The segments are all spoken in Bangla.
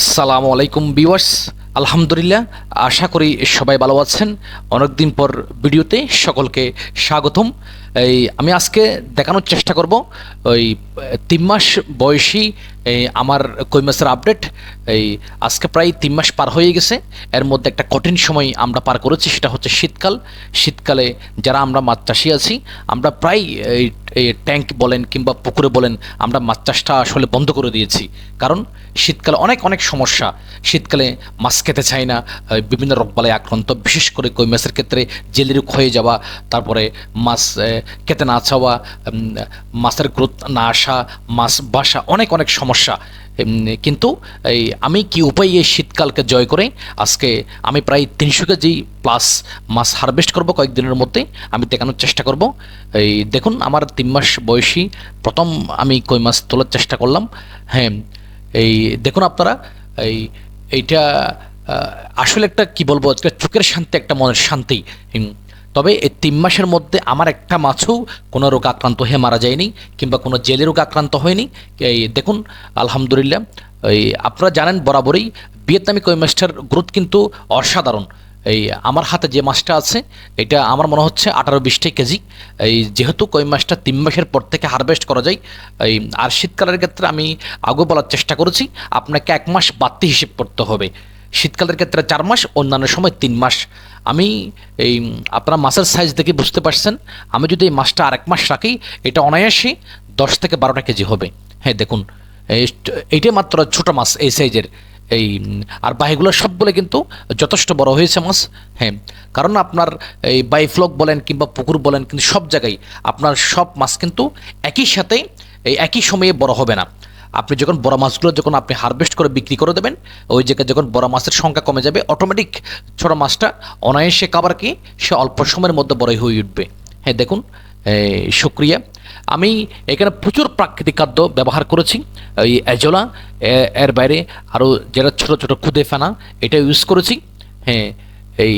আসসালামু আলাইকুম বিওয়ার্স আলহামদুলিল্লাহ আশা করি সবাই ভালো আছেন। অনেকদিন পর ভিডিওতে সকলকে স্বাগতম। এই, আমি আজকে দেখানোর চেষ্টা করব, ওই, তিন মাস বয়সী, এই, আমার কই মাসের আপডেট এই, আজকে প্রায় তিন মাস পার হয়ে গেছে। এর মধ্যে একটা কঠিন সময় আমরা পার করেছি, সেটা হচ্ছে শীতকাল। শীতকালে যারা আমরা মাছ চাষি আছি, আমরা প্রায়, এই ট্যাঙ্ক বলেন কিংবা পুকুরে বলেন, আমরা মাছ চাষটা আসলে বন্ধ করে দিয়েছি। কারণ শীতকালে অনেক অনেক সমস্যা। শীতকালে মাছ খেতে চায় না বিভিন্ন রোগবালায় আক্রান্ত। বিশেষ করে কই মাছের ক্ষেত্রে জেলের ক্ষয়ে যাওয়া, তারপরে মাছ খেতে না চাওয়া মাছের গ্রোথ না আসা, মাছ বাসা, অনেক অনেক সমস্যা। কিন্তু এই আমি কি উপায়ে এই শীতকালকে জয় করে? আজকে আমি প্রায় তিনশো কেজি প্লাস মাছ হারভেস্ট করব কয়েকদিনের মধ্যে, আমি দেখানোর চেষ্টা করব। এই দেখুন, আমার তিন মাস বয়সী, প্রথম আমি কই মাছ তোলার চেষ্টা করলাম। হ্যাঁ এই দেখুন আপনারা, এই, এইটা আসলে একটা কি বলব একটা চোখের শান্তি, একটা মনের শান্তি। তবে এই তিন মাসের মধ্যে আমার একটা মাছও কোনো রোগ আক্রান্ত হয়ে মারা যায়নি কিংবা কোনো জেলে রোগ আক্রান্ত হয়নি। দেখুন, আলহামদুলিল্লাহ, এই আপনারা জানেন বরাবরই ভিয়েতনামি কই মাছটার গ্রোথ কিন্তু অসাধারণ। এই আমার হাতে যে মাছটা আছে, এটা আমার মনে হচ্ছে আঠারো বিশটাই কেজি। এই যেহেতু কই মাছটা তিন মাসের পর থেকে হারভেস্ট করা যায়, এই আর শীতকালের ক্ষেত্রে আমি আগে বলার চেষ্টা করেছি, আপনাকে এক মাস বাড়তি হিসেব করতে হবে। শীতকালের ক্ষেত্রে চার মাস, অন্যান্য সময় তিন মাস। আমি এই, আপনারা মাছের সাইজ দেখে বুঝতে পারছেন। আমি যদি এই মাছটা আরেক মাস রাখি, এটা অনায়াসে দশ থেকে বারোটা কেজি হবে। হ্যাঁ দেখুন এইটাই মাত্র ছোটো মাছ এই সাইজের এই, আর বাহিগুলো সবগুলো কিন্তু যথেষ্ট বড় হয়েছে মাছ। হ্যাঁ কারণ আপনার এই বাইফ্লক বলেন কিংবা পুকুর বলেন কিন্তু সব জায়গায় আপনার সব মাছ কিন্তু একই সাথে, এই একই সময়ে বড় হবে না। আপনি যখন বড় মাছগুলো যখন আপনি হারভেস্ট করে বিক্রি করে দেবেন, ওই জায়গায় যখন বড় মাছের সংখ্যা কমে যাবে অটোমেটিক ছোট মাছটা অনায়াসে কাবার কি, সে অল্প সময়ের মধ্যে বড় হয়ে উঠবে। হ্যাঁ দেখুন শুক্রিয়া আমি এখানে প্রচুর প্রাকৃতিক খাদ্য ব্যবহার করেছি। এই অ্যাজোলা এর বাইরে আরও যেটা ছোটো ছোটো খুদে ফেনা, এটা ইউজ করেছি। হ্যাঁ এই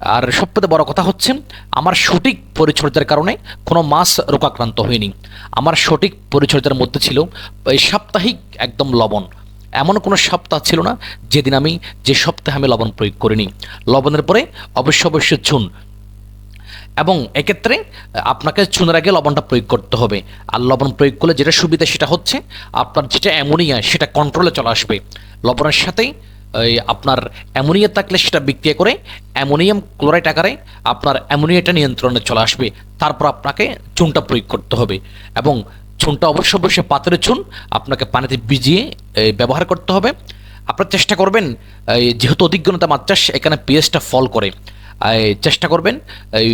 আর সবথেকে বড় কথা হচ্ছে, আমার সঠিক পরিচর্যার কারণে কোনো মাছ রোগাক্রান্ত হয়নি। আমার সঠিক পরিচর্যার মধ্যে ছিল এই সাপ্তাহিক একদম লবণ। এমন কোনো সপ্তাহ ছিল না যেদিন আমি যে সপ্তাহে আমি লবণ প্রয়োগ করিনি। লবণের পরে অবশ্য অবশ্য চুন। এবং এক্ষেত্রে আপনাকে চুনের আগে লবণটা প্রয়োগ করতে হবে। আর লবণ প্রয়োগ করলে যেটা সুবিধা সেটা হচ্ছে, আপনার যেটা অ্যামোনিয়া সেটা কন্ট্রোলে চলে আসবে। লবণের সাথে এই আপনার অ্যামোনিয়া থাকলে সেটা বিক্রিয়া করে, অ্যামোনিয়াম ক্লোরাইড আকারে আপনার অ্যামোনিয়াটা নিয়ন্ত্রণে চলে আসবে। তারপর আপনাকে চুনটা প্রয়োগ করতে হবে এবং চুনটা অবশ্য অবশ্যই পাথরের চুন, আপনাকে পানিতে ভিজিয়ে ব্যবহার করতে হবে। আপনার চেষ্টা করবেন যেহেতু অধিজ্ঞতা চাষ এখানে পিএসটা ফল করে। চেষ্টা করবেন, এই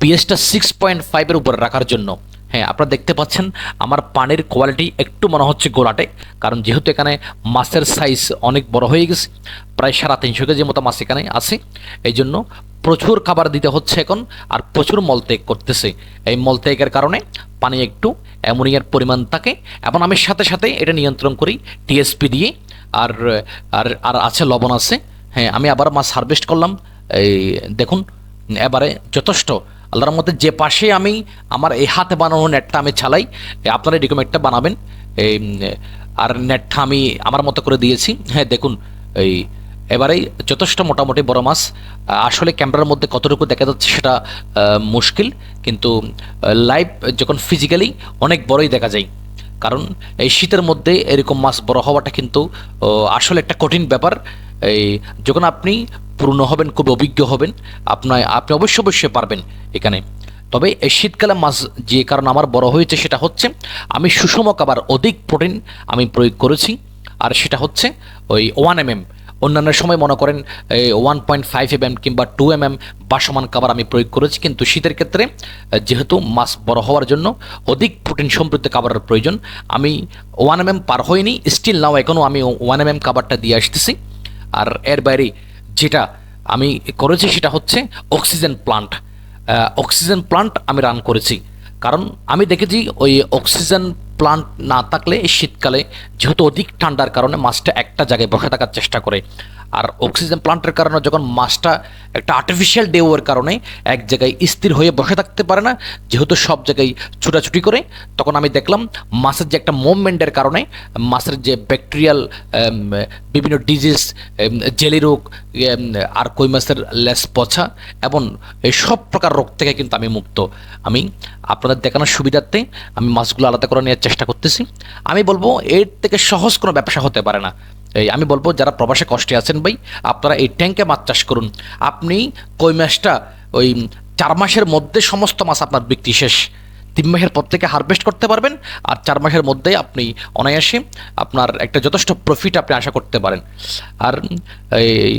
পিএসটা সিক্স পয়েন্ট ফাইভের উপরে রাখার জন্য। হ্যাঁ আপনারা দেখতে পাচ্ছেন আমার পানির কোয়ালিটি একটু মনে হচ্ছে গোলাটে, কারণ যেহেতু এখানে মাছের সাইজ অনেক বড় হয়ে গেছে, প্রায় সাড়ে তিনশো কেজির মতো মাছ এখানে আছে এই জন্য প্রচুর খাবার দিতে হচ্ছে এখন, আর প্রচুর মলত্যাগ করতেছে। এই মলত্যাগের কারণে পানি একটু অ্যামোনিয়ার পরিমাণ থাকে, এবং আমি সাথে সাথে এটা নিয়ন্ত্রণ করি টিএসপি দিয়ে, আর আর আর আছে লবণ আছে হ্যাঁ আমি আবার মাছ হারভেস্ট করলাম, এই দেখুন, এবারে যথেষ্ট আল্লাহর মধ্যে যে পাশে আমি আমার এই হাতে বানানো নেটটা আমি চালাই আপনারা এরকম একটা বানাবেন। এই আর নেটটা আমি আমার মতো করে দিয়েছি। হ্যাঁ দেখুন, এই, এবারেই যথেষ্ট মোটামুটি বড় মাছ। আসলে ক্যামেরার মধ্যে কতটুকু দেখা যাচ্ছে সেটা মুশকিল। কিন্তু লাইভ যখন ফিজিক্যালি অনেক বড়ই দেখা যায়। কারণ এই শীতের মধ্যে এরকম মাছ বড় হওয়াটা কিন্তু আসলে একটা কঠিন ব্যাপার। এই যখন আপনি পূর্ণ হবেন, খুব অভিজ্ঞ হবেন আপনার আপনি অবশ্যই অবশ্যই পারবেন এখানে। তবে এই শীতকালে মাছ যে কারণ আমার বড় হয়েছে সেটা হচ্ছে, আমি সুষম খাবার অধিক প্রোটিন আমি প্রয়োগ করেছি, আর সেটা হচ্ছে ওই ওয়ান এম এম অন্যান্য সময় মনে করেন one point five M M কিংবা টু এম এম বাসমান খাবার আমি প্রয়োগ করেছি, কিন্তু শীতের ক্ষেত্রে, যেহেতু মাছ বড় হওয়ার জন্য অধিক প্রোটিন সমৃদ্ধ খাবারের প্রয়োজন, আমি ওয়ান এম এম পার হয়নি স্টিল নাও এখনও আমি ওয়ান এম এম খাবারটা দিয়ে আসতেছি। আর এর বাইরে যেটা আমি করেছি সেটা হচ্ছে অক্সিজেন প্লান্ট। অক্সিজেন প্লান্ট আমি রান করেছি। কারণ আমি দেখেছি ওই অক্সিজেন প্লান্ট না থাকলে এই শীতকালে যেহেতু অধিক ঠান্ডার কারণে মাছটা একটা জায়গায় বসে থাকার চেষ্টা করে। আর অক্সিজেন প্লান্টের কারণে যখন মাছটা একটা আর্টিফিশিয়াল ডেউয়ের কারণে এক জায়গায় স্থির হয়ে বসে থাকতে পারে না, যেহেতু সব জায়গায় ছুটাছুটি করে, তখন আমি দেখলাম মাছের যে একটা মুভমেন্টের কারণে, মাছের যে ব্যাকটেরিয়াল বিভিন্ন ডিজিজ জেলি রোগ আর কই মাছের লেস পচা এবং এই সব প্রকার রোগ থেকে কিন্তু আমি মুক্ত। আমি আপনাদের দেখানোর সুবিধার্থে আমি মাছগুলো আলাদা করে নেওয়ার চেষ্টা করতেছি। আমি বলব, এর থেকে সহজ কোনো ব্যবসা হতে পারে না। এই, আমি বলব, যারা প্রবাসে কষ্টে আছেন ভাই, আপনারা এই ট্যাঙ্কে মাছ চাষ করুন। আপনি কই মাছটা ওই চার মাসের মধ্যে সমস্ত মাছ আপনার বিক্রি শেষ। তিন মাসের পর থেকে হারভেস্ট করতে পারবেন আর চার মাসের মধ্যেই আপনি অনায়াসে আপনার একটা যথেষ্ট প্রফিট আপনি আশা করতে পারেন। আর এই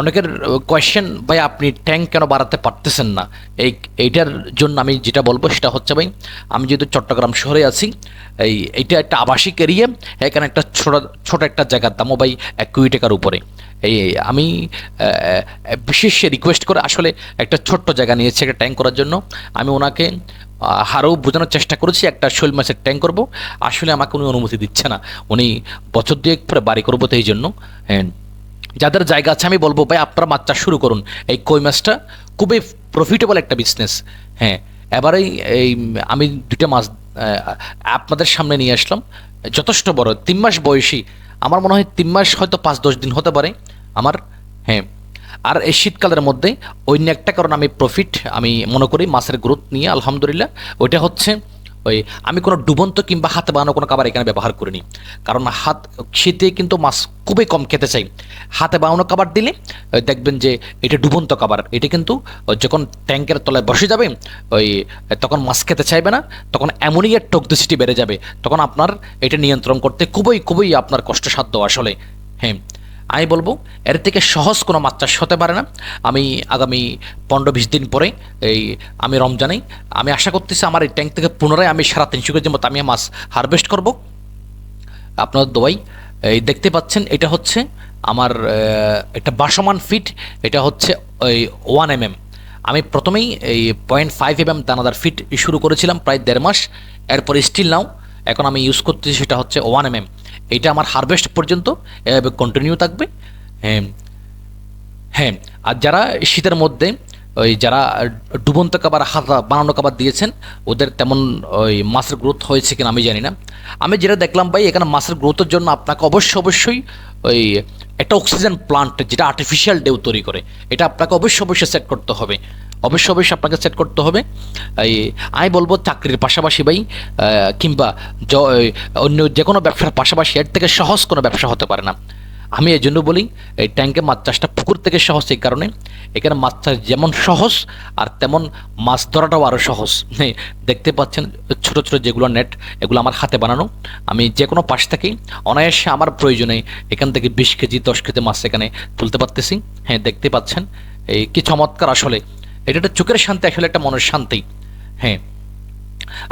অনেকের কোয়েশ্চেন ভাই, আপনি ট্যাঙ্ক কেন বাড়াতে পারতেছেন না? এই, এইটার জন্য আমি যেটা বলব সেটা হচ্ছে, ভাই, আমি যেহেতু চট্টগ্রাম শহরে আছি, এই, এইটা একটা আবাসিক এরিয়া এখানে একটা ছোট ছোট একটা জায়গার দামও, ভাই, এক কোটি টাকার উপরে। এই আমি বিশেষ রিকোয়েস্ট করে আসলে একটা ছোট্ট জায়গা নিয়েছি, একটা ট্যাঙ্ক করার জন্য। আমি ওনাকে আহ, আরও বোঝানোর চেষ্টা করেছি একটা শৈল মাছের ট্যাঙ্ক করব। আসলে আমাকে উনি অনুমতি দিচ্ছে না। উনি বছর দুয়েক পরে বাড়ি করব তো এই জন্য। যাদের জায়গা আছে আমি বলব ভাই আপনারা মাছ চাষ শুরু করুন। এই কই মাছটা খুবই প্রফিটেবল একটা বিজনেস হ্যাঁ এবারেই এই আমি দুটো মাছ আপনাদের সামনে নিয়ে আসলাম। যথেষ্ট বড় তিন মাস বয়সী। আমার মনে হয় তিন মাস হয়তো পাঁচ দশ দিন হতে পারে। আমার হ্যাঁ আর এই শীতকালের মধ্যে অন্য একটা কারণ আমি প্রফিট আমি মনে করি মাছের গ্রোথ নিয়ে, আলহামদুলিল্লাহ, ওইটা হচ্ছে ওই আমি কোনো ডুবন্ত কিংবা হাতে বানানো কোনো খাবার এখানে ব্যবহার করিনি। কারণ হাত, শীতে কিন্তু মাছ খুবই কম খেতে চাই। হাতে বানানো খাবার দিলে দেখবেন যে এটা ডুবন্ত খাবার। এটা কিন্তু যখন ট্যাঙ্কের তলায় বসে যাবে, ওই তখন মাছ খেতে চাইবে না, তখন এমনই অ্যামোনিয়ার টক্সিসিটি বেড়ে যাবে। তখন আপনার এটা নিয়ন্ত্রণ করতে খুবই খুবই আপনার কষ্টসাধ্য আসলে। হ্যাঁ। আমি বলব, এর থেকে সহজ কোনো মাছ চাষ হতে পারে না। আমি আগামী পনেরো বিশ দিন পরে এই আমি রমজানে আমি আশা করতেছি আমার এই ট্যাঙ্ক থেকে পুনরায় আমি সারা তিনশো কেজি মতো আমি মাছ হারভেস্ট করব। আপনার দোয়াই, এই দেখতে পাচ্ছেন, এটা হচ্ছে আমার একটা বাসমান ফিট এটা হচ্ছে ওই ওয়ান এম এম আমি প্রথমেই এই পয়েন্ট ফাইভ এম এম দানাদার ফিট শুরু করেছিলাম প্রায় দেড় মাস, এরপর স্টিল নাও এখন আমি ইউজ করতেছি সেটা হচ্ছে ওয়ান এম এম এইটা আমার হারভেস্ট পর্যন্ত, এভাবে কন্টিনিউ থাকবে। হ্যাঁ। হ্যাঁ। আর যারা শীতের মধ্যে ওই যারা ডুবন্ত কাবার হাতা বানানো কাবার দিয়েছেন, ওদের তেমন ওই মাছের গ্রোথ হয়েছে কিনা আমি জানি না। আমি যেটা দেখলাম ভাই, এখানে মাছের গ্রোথের জন্য আপনাকে অবশ্যই অবশ্যই ওই একটা অক্সিজেন প্লান্ট যেটা আর্টিফিশিয়াল ডেউ তৈরি করে, এটা আপনাকে অবশ্যই অবশ্যই সেট করতে হবে। অবশ্যই অবশ্যই আপনাকে সেট করতে হবে। এই, আমি বলব চাকরির পাশাপাশি ভাই কিংবা অন্য যে কোনো ব্যবসার পাশাপাশি এর থেকে সহজ কোনো ব্যবসা হতে পারে না। আমি এই জন্য বলি, এই ট্যাঙ্কে মাছ চাষটা পুকুর থেকে সহজ এই কারণে। এখানে মাছ চাষ যেমন সহজ, আর তেমন মাছ ধরাটাও আরও সহজ। দেখতে পাচ্ছেন ছোট ছোট যেগুলো নেট এগুলো আমার হাতে বানানো। আমি যে কোনো পাশ থেকেই অনায়াসে আমার প্রয়োজনে এখান থেকে বিশ কেজি, দশ কেজি মাছ এখানে তুলতে পারতেছি। হ্যাঁ দেখতে পাচ্ছেন। এই কি চমৎকার আসলে। এটা একটা চোখের শান্তি, আসলে একটা মনের শান্তি। হ্যাঁ।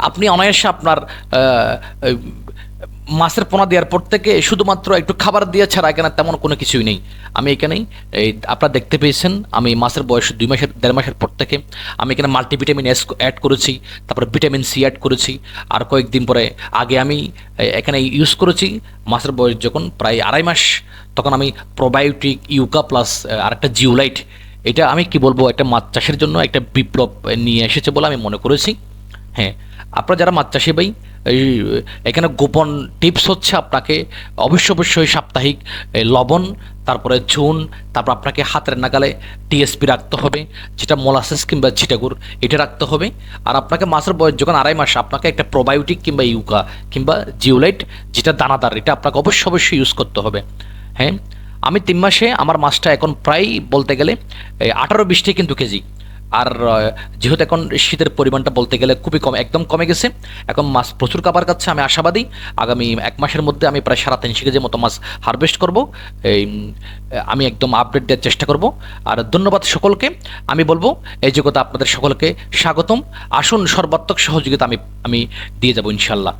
আপনি অনায়াসে আপনার মাছের পোনা দেওয়ার পর থেকে শুধুমাত্র একটু খাবার দিয়ে ছাড়া এখানে তেমন কোনো কিছুই নেই। আমি এখানেই এই আপনারা দেখতে পেয়েছেন, আমি মাছের বয়স দুই মাসের, দেড় মাসের পর থেকে আমি এখানে মাল্টিভিটামিন এস অ্যাড করেছি, তারপরে ভিটামিন সি অ্যাড করেছি, আর কয়েকদিন পরে আগে আমি এখানে ইউজ করেছি, মাছের বয়স যখন প্রায় আড়াই মাস, তখন আমি প্রোবায়োটিক ইউকা প্লাস আরেকটা জিওলাইট এটা আমি কি বলব, একটা মাছ চাষের জন্য একটা বিপ্লব নিয়ে এসেছে বলে আমি মনে করেছি। হ্যাঁ আপনারা যারা মাছ চাষি ভাই, এই, এখানে গোপন টিপস হচ্ছে আপনাকে অবশ্য অবশ্যই সাপ্তাহিক লবণ, তারপরে চুন তারপর আপনাকে হাতের নাগালে টিএসপি রাখতে হবে, যেটা মোলাসেস কিংবা চিটাগুর এটা রাখতে হবে। আর আপনাকে মাছের বয়স যখন আড়াই মাস, আপনাকে একটা প্রোবায়োটিক কিংবা ইউকা কিংবা জিওলাইট, যেটা দানাদার, এটা আপনাকে অবশ্যই অবশ্যই ইউজ করতে হবে। হ্যাঁ আমি তিন মাসে আমার মাছটা এখন প্রায় বলতে গেলে আঠারো বিশটি কিন্তু কেজি। আর যেহেতু এখন শীতের পরিমাণটা বলতে গেলে খুবই কম, একদম কমে গেছে। এখন মাছ প্রচুর কাবার কাছে আমি আশাবাদী। আগামী এক মাসের মধ্যে আমি প্রায় সাড়ে তিনশো কেজির মতো মাছ হারভেস্ট করব। এই, আমি একদম আপডেট দেওয়ার চেষ্টা করব। আর ধন্যবাদ সকলকে। আমি বলব, এই জগতে আপনাদের সকলকে স্বাগতম। আসুন সর্বাত্মক সহযোগিতা আমি আমি দিয়ে যাব ইনশাল্লাহ।